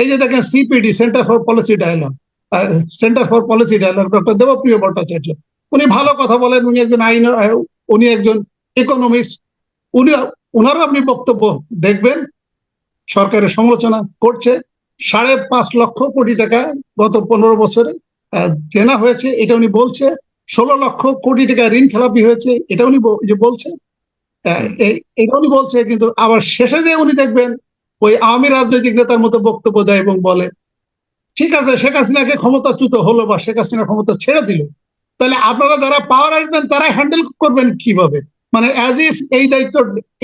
এই যে দেখেন CPD centre for policy dialogue centre for policy dialogue doctor Debapriya Bhattacharya, উনি ভালো কথা বলেন, উনি একজন আইন উনি একজন ইকোনমিক্স উনি ওনারও আপনি বক্তব্য দেখবেন, সরকারের সমালোচনা করছে, সাড়ে পাঁচ লক্ষ কোটি টাকা গত পনেরো বছরে কেনা হয়েছে, এটা উনি বলছে, ষোলো লক্ষ কোটি টাকা ঋণ খেলাপি হয়েছে, এটা উনি বলছে এটা উনি বলছে, কিন্তু আবার শেষে যে উনি দেখবেন ওই আওয়ামী রাজনৈতিক নেতার মতো বক্তব্য দেয় এবং বলে, ঠিক আছে, শেখ হাসিনাকে ক্ষমতাচ্যুত হলো বা শেখ হাসিনা ক্ষমতা ছেড়ে দিল, তাহলে আপনারা যারা পাওয়ার আসবেন তারা হ্যান্ডেল করবেন কীভাবে? মানে অ্যাজ ইফ এই দায়িত্ব,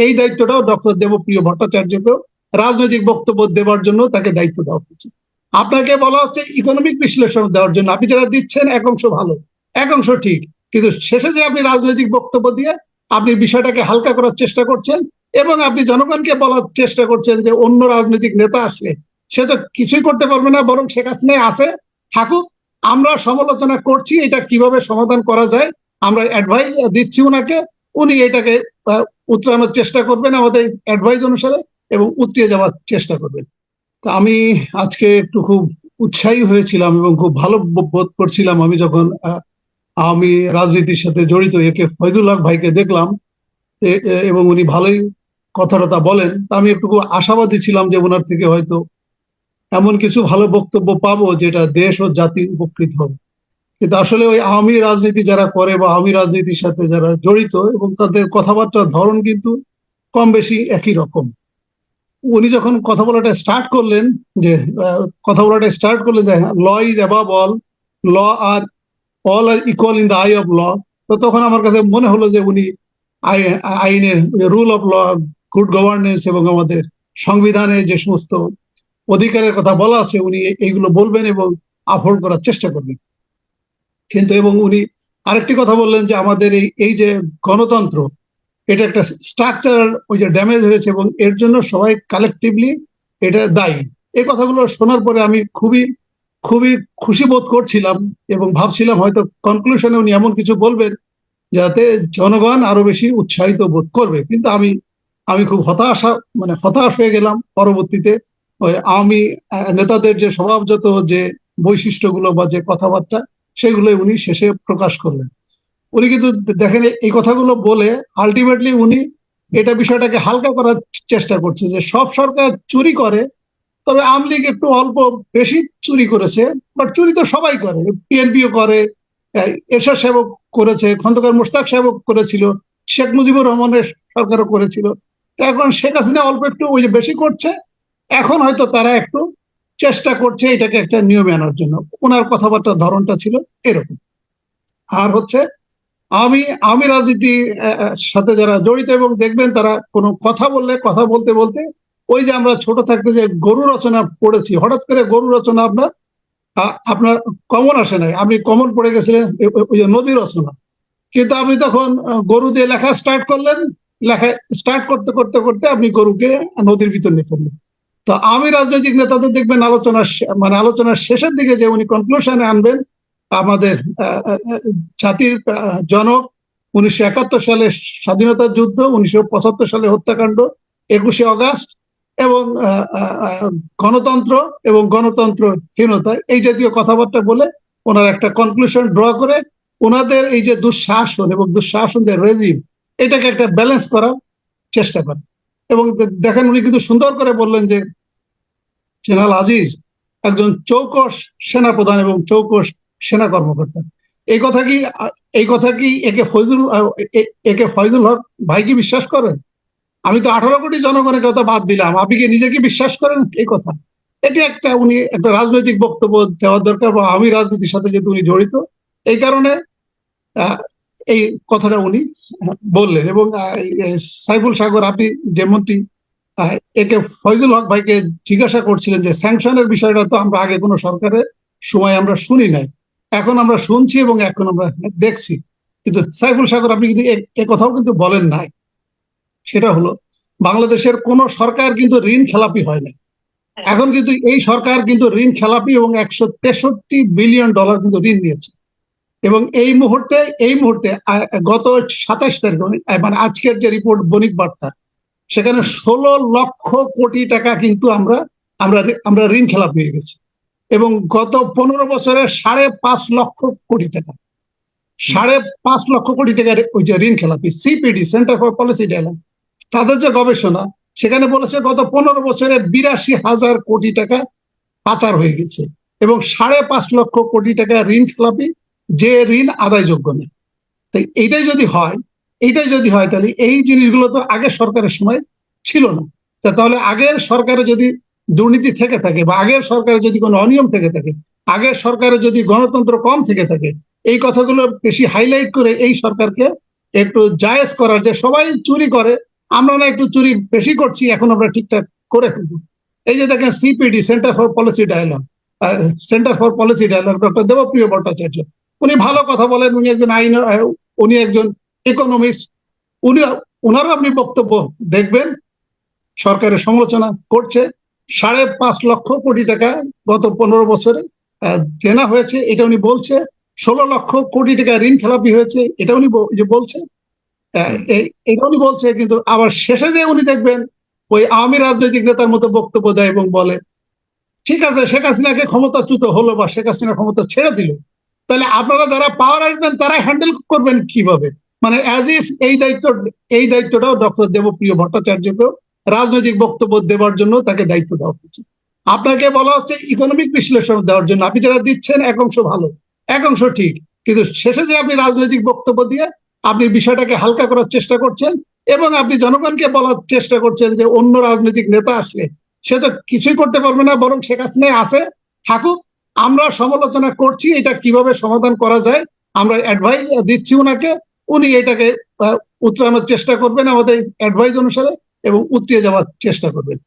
এই দায়িত্বটাও ডক্টর দেবপ্রিয় ভট্টাচার্যকেও রাজনৈতিক বক্তব্য দেওয়ার জন্য তাকে দায়িত্ব দেওয়া হচ্ছে। আপনাকে বলা হচ্ছে ইকোনমিক বিশ্লেষণ দেওয়ার জন্য। আপনি যারা দিচ্ছেন, এক অংশ ভালো, এক অংশ ঠিক। কিন্তু শেষে যে আপনি রাজনৈতিক বক্তব্য দিয়ে আপনি বিষয়টাকে হালকা করার চেষ্টা করছেন এবং আপনি জনগণকে বলার চেষ্টা করছেন যে অন্য রাজনৈতিক নেতা আসলে সে তো কিছুই করতে পারবে না বরং শেখ হাসিনাই আছে থাকুক আমরা সমালোচনা করছি এটা কীভাবে সমাধান করা যায় আমরা অ্যাডভাইস দিচ্ছি ওনাকে উনি এটাকে আহ, উতরানোর চেষ্টা করবেন আমাদের অ্যাডভাইস অনুসারে এবং উতরিয়ে যাওয়ার চেষ্টা করবেন। তো আমি আজকে একটু খুব উৎসাহী হয়েছিলাম এবং খুব ভালো বোধ করছিলাম আমি যখন আমি রাজনীতির সাথে জড়িত একে ফয়জুল ভাইকে দেখলাম এবং উনি ভালোই কথাটা বলেন, তা আমি একটু আশাবাদী ছিলাম যে ওনার থেকে হয়তো এমন কিছু ভালো বক্তব্য পাবো যেটা দেশ ও জাতি উপকৃত হবে। কিন্তু আসলে ওই আওয়ামী রাজনীতি যারা করে বা আওয়ামী রাজনীতির সাথে যারা জড়িত এবং তাদের কথাবার্তার ধরন কিন্তু কম বেশি একই রকম। উনি যখন কথা বলাটা স্টার্ট করলেন যে কথা বলাটা স্টার্ট করলেন law is above all law R all are equal in the eye of law তো তখন আমার কাছে মনে হলো যে উনি আই- আইনের rule of law good governance এবং আমাদের সংবিধানে যে সমস্ত অধিকারের কথা বলা আছে, উনি এইগুলো বলবেন এবং আপহোল্ড করার চেষ্টা করবেন। কিন্তু এবং উনি আরেকটি কথা বললেন যে আমাদের এই এই যে গণতন্ত্র, এটা একটা স্ট্রাকচারাল ওই যে ড্যামেজ হয়েছে এবং এর জন্য সবাই কালেকটিভলি এটা দায়ী। এই কথাগুলো শোনার পরে আমি খুবই খুবই খুশি বোধ করছিলাম এবং ভাবছিলাম হয়তো কনক্লুশনে উনি এমন কিছু বলবেন যাতে জনগণ আরও বেশি উৎসাহিত বোধ করবে। কিন্তু আমি আমি খুব হতাশা মানে হতাশ হয়ে গেলাম পরবর্তীতে। আহ, নেতাদের যে স্বভাবজাত যে বৈশিষ্ট্যগুলো বা যে কথাবার্তা সেগুলো উনি শেষে প্রকাশ করলেন। উনি কিন্তু দেখেন এই কথাগুলো বলে আলটিমেটলি উনি এটা বিষয়টাকে হালকা করার চেষ্টা করছে যে সব সরকার চুরি করে তবে আওয়ামী লীগ একটু অল্প বেশি চুরি করেছে বাট চুরি তো সবাই করে। পিএনপিও করে এরশাদ সাহেবও করেছে খন্দকার মুশতাক সাহেবও করেছিল শেখ মুজিবুর রহমানের সরকারও করেছিল। এখন শেখ হাসিনা অল্প একটু ওই যে বেশি করছে, এখন হয়তো তারা একটু চেষ্টা করছে এটাকে একটা নিয়মে আনার জন্য। ওনার কথাবার্তার ধরনটা ছিল এরকম। আর হচ্ছে, আমি আমি রাজনীতি সাথে যারা জড়িত এবং দেখবেন তারা কোনো কথা বললে, কথা বলতে বলতে, ওই যে আমরা ছোট থাকতে যে গরু রচনা পড়েছি, হঠাৎ করে গরু রচনা আপনার আপনার কমন আসে নাই। আপনি কমন পড়ে গেছিলেন ওই যে নদী রচনা। কিন্তু আপনি তখন গরু দিয়ে লেখা স্টার্ট করলেন লেখা স্টার্ট করতে করতে করতে আপনি গরুকে নদীর ভিতর নিয়ে ফেললেন। তো আমি রাজনৈতিক নেতাদের দেখবেন আলোচনার মানে আলোচনার শেষের দিকে যে উনি কনক্লুশনে আনবেন, আমাদের জাতির জনক, উনিশশো একাত্তর সালে স্বাধীনতা যুদ্ধ, উনিশশো পঁচাত্তর সালে হত্যাকাণ্ড, একুশে অগাস্ট এবং গণতন্ত্র এবং গণতন্ত্রহীনতা, এই জাতীয় কথাবার্তা বলে ওনার একটা কনক্লুশন ড্র করে, ওনাদের এই যে দুঃশাসন এবং দুঃশাসন যে রেজিম এটাকে একটা ব্যালেন্স করার চেষ্টা করেন। এবং দেখেন উনি কিন্তু সুন্দর করে বললেন যে, জেনারেল আজিজ একজন চৌকস সেনাপ্রধান এবং চৌকস সেনা কর্মকর্তা। এই কথা কি, এই কথা কি একে এ- একে ফয়জুল হক ভাই কি বিশ্বাস করেন? আমি তো আঠারো কোটি জনগণের কথা বাদ দিলাম, আপনি কি নিজে কি বিশ্বাস করেন এই কথা? এটি একটা উনি একটা রাজনৈতিক বক্তব্য দেওয়ার দরকার বা আমি রাজনীতির সাথে যেহেতু উনি জড়িত, এই কারণে এই কথাটা উনি বললেন এবং সাইফুল সাগর আপনি যেমনটি একে ফয়জুল হক ভাইকে জিজ্ঞাসা করছিলেন যে স্যাংশনের বিষয়টা তো আমরা আগে কোনো সরকারের সময় আমরা শুনি নাই। এখন আমরা শুনছি এবং এখন আমরা দেখছি। কিন্তু সাইফুল সাগর আপনি কিন্তু এ- কথাও কিন্তু বলেন নাই। সেটা হলো বাংলাদেশের কোন সরকার কিন্তু ঋণ খেলাপি হয় না এখন কিন্তু এই সরকার কিন্তু ঋণ খেলাপি এবং একশো তেষট্টি বিলিয়ন ডলার কিন্তু ঋণ নিয়েছে। এবং এই মুহূর্তে এই মুহূর্তে গত সাতাশ তারিখ মানে আজকের যে রিপোর্ট বণিক বার্তা, সেখানে ষোলো লক্ষ কোটি টাকা কিন্তু আমরা আমরা আমরা ঋণ খেলাপ হয়ে গেছি। এবং গত পনেরো বছরে সাড়ে পাঁচ লক্ষ কোটি টাকা। সাড়ে পাঁচ লক্ষ কোটি টাকার ওই যে ঋণ খেলাপি CPD centre for policy development তাদের যে গবেষণা, সেখানে বলেছে গত পনেরো বছরে বিরাশি হাজার কোটি টাকা পাচার হয়ে গেছে। এবং সাড়ে পাঁচ লক্ষ কোটি টাকা ঋণ খেলাপি যে ঋণ আদায়যোগ্য নেই। তাই এইটাই যদি হয়, এইটাই যদি হয়, তাহলে এই জিনিসগুলো তো আগের সরকারের সময় ছিল না। তাহলে আগের সরকারে যদি দুর্নীতি থেকে থাকে বা আগের সরকারে যদি কোনো অনিয়ম থেকে থাকে, আগের সরকারে যদি গণতন্ত্র কম থেকে থাকে, এই কথাগুলো বেশি হাইলাইট করে এই সরকারকে একটু জায়েজ করার যে সবাই চুরি করে, আমরা না একটু চুরি বেশি করছি, এখন আমরা ঠিকঠাক করে ফেলব। এই যে দেখেন CPD centre for policy dialogue centre for policy dialogue doctor Debapriya Bhattacharya উনি ভালো কথা বলেন, উনি একজন আইন, উনি একজন ইকোনমিক্স উনি ওনারও আপনি বক্তব্য দেখবেন। সরকারের সমালোচনা করছে। সাড়ে পাঁচ লক্ষ কোটি টাকা গত পনেরো বছরে কেনা হয়েছে, এটা উনি বলছে। ষোলো লক্ষ কোটি টাকা ঋণ খেলাপি হয়েছে, এটা উনি বলছে এটা উনি বলছে, কিন্তু আবার শেষে যে উনি দেখবেন, ওই আওয়ামী রাজনৈতিক নেতার মতো বক্তব্য দেয় এবং বলে, ঠিক আছে, শেখ হাসিনাকে ক্ষমতাচ্যুত হলো বা শেখ হাসিনা ক্ষমতা ছেড়ে দিল তাহলে আপনারা যারা পাওয়ার আসবেন, তারা হ্যান্ডেল করবেন কীভাবে? মানে অ্যাজ ইফ এই দায়িত্ব, এই দায়িত্বটাও ডক্টর দেবপ্রিয় ভট্টাচার্যকেও রাজনৈতিক বক্তব্য দেওয়ার জন্য তাকে দায়িত্ব দেওয়া হচ্ছে। আপনাকে বলা হচ্ছে ইকোনমিক বিশ্লেষণ দেওয়ার জন্য। আপনি যারা দিচ্ছেন, এক অংশ ভালো, এক অংশ ঠিক। কিন্তু শেষে যে আপনি রাজনৈতিক বক্তব্য দিয়ে আপনি বিষয়টাকে হালকা করার চেষ্টা করছেন এবং আপনি জনগণকে বলার চেষ্টা করছেন যে অন্য রাজনৈতিক নেতা আসলে, সে তো কিছুই করতে পারবে না, বরং শেখ হাসিনাই আছে, থাকুক আমরা সমালোচনা করছি, এটা কীভাবে সমাধান করা যায়, আমরা অ্যাডভাইস দিচ্ছি ওনাকে, উনি এটাকে উতরানোর চেষ্টা করবেন আমাদের অ্যাডভাইস অনুসারে এবং উতরিয়ে যাওয়ার চেষ্টা করবেন।